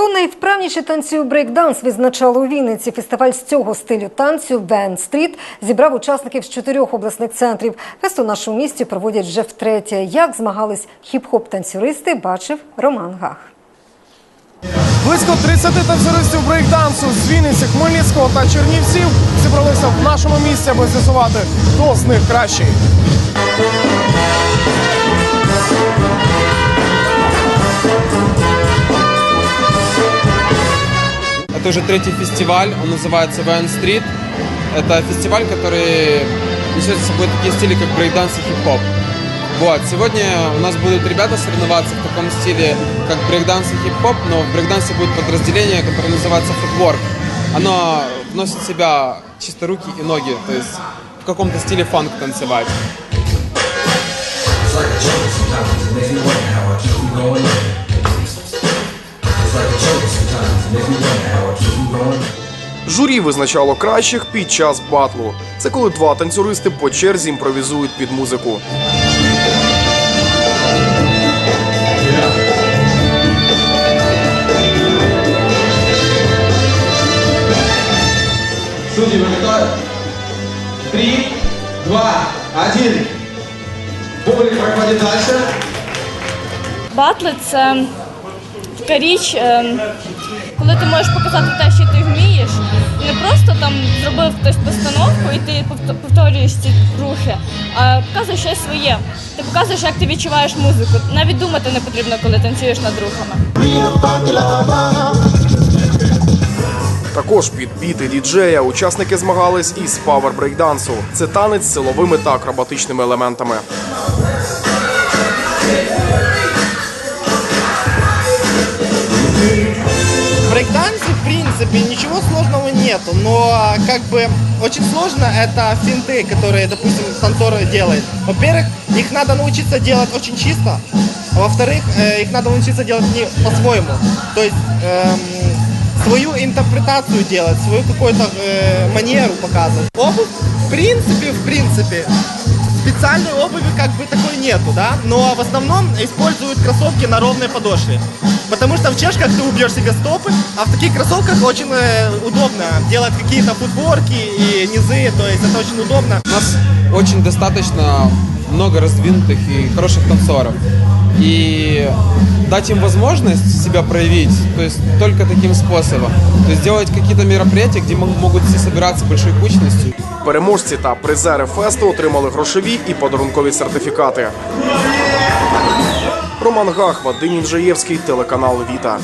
Хто найвправніше танцює брейкданс, відзначали у Вінниці. Фестиваль з цього стилю танцю Вен Стріт зібрав учасників з чотирьох обласних центрів. Фест у нашому місті проводять вже втретє. Як змагались хіп-хоп танцюристи, бачив Роман Гах. Близько 30 танцюристів брейкдансу з Вінниці, Хмельницького та Чернівців зібралися в нашому місці, аби з'ясувати, хто з них кращий. Это уже третий фестиваль, он называется Вайн Стрит. Это фестиваль, который несет с собой такие стили, как брейкданс и хип-хоп. Вот, сегодня у нас будут ребята соревноваться в таком стиле, как брейкданс и хип-хоп, но в брейкдансе будет подразделение, которое называется футворк. Оно вносит в себя чисто руки и ноги, то есть в каком-то стиле фанк танцевать. It's like a Журі визначало кращих під час батлу. Це коли два танцюристи по черзі імпровізують під музику. Судьи, вы готовы? Три, два, один. Бублик проходит дальше. Батли це така річ, е, коли ти можеш показати те, що ти вмієш. Не просто там зробив хтось постановку і ти повторюєш ці рухи, а показуєш щось своє. Ти показуєш, як ти відчуваєш музику. Навіть думати не потрібно, коли танцюєш над рухами. Також під біти діджея учасники змагались із павер брейкдансу. Це танець з силовими та акробатичними елементами. Ничего сложного нету, но как бы очень сложно это финты, которые, допустим, танцор делает. Во-первых, их надо научиться делать очень чисто, а во-вторых, э, их надо научиться делать не по-своему. То есть эм, свою интерпретацию делать, свою какую-то э, манеру показывать. Обувь, в принципе, в принципе, специальной обуви как бы такой нету, да, но в основном используют кроссовки на ровной подошве. Потому что в чешках ты убьешь себе стопы, а в таких кроссовках очень э, удобно делать какие-то футборки и низы, то есть это очень удобно. У нас очень достаточно много раздвинутых и хороших танцоров. И дать им возможность себя проявить, то есть только таким способом. То есть делать какие-то мероприятия, где мо- могут все собираться большой кучностью. Переможці та призери фесту отримали грошові і подарункові сертифікати. Роман Гах, Вадим Інжаєвський, телеканал Віта.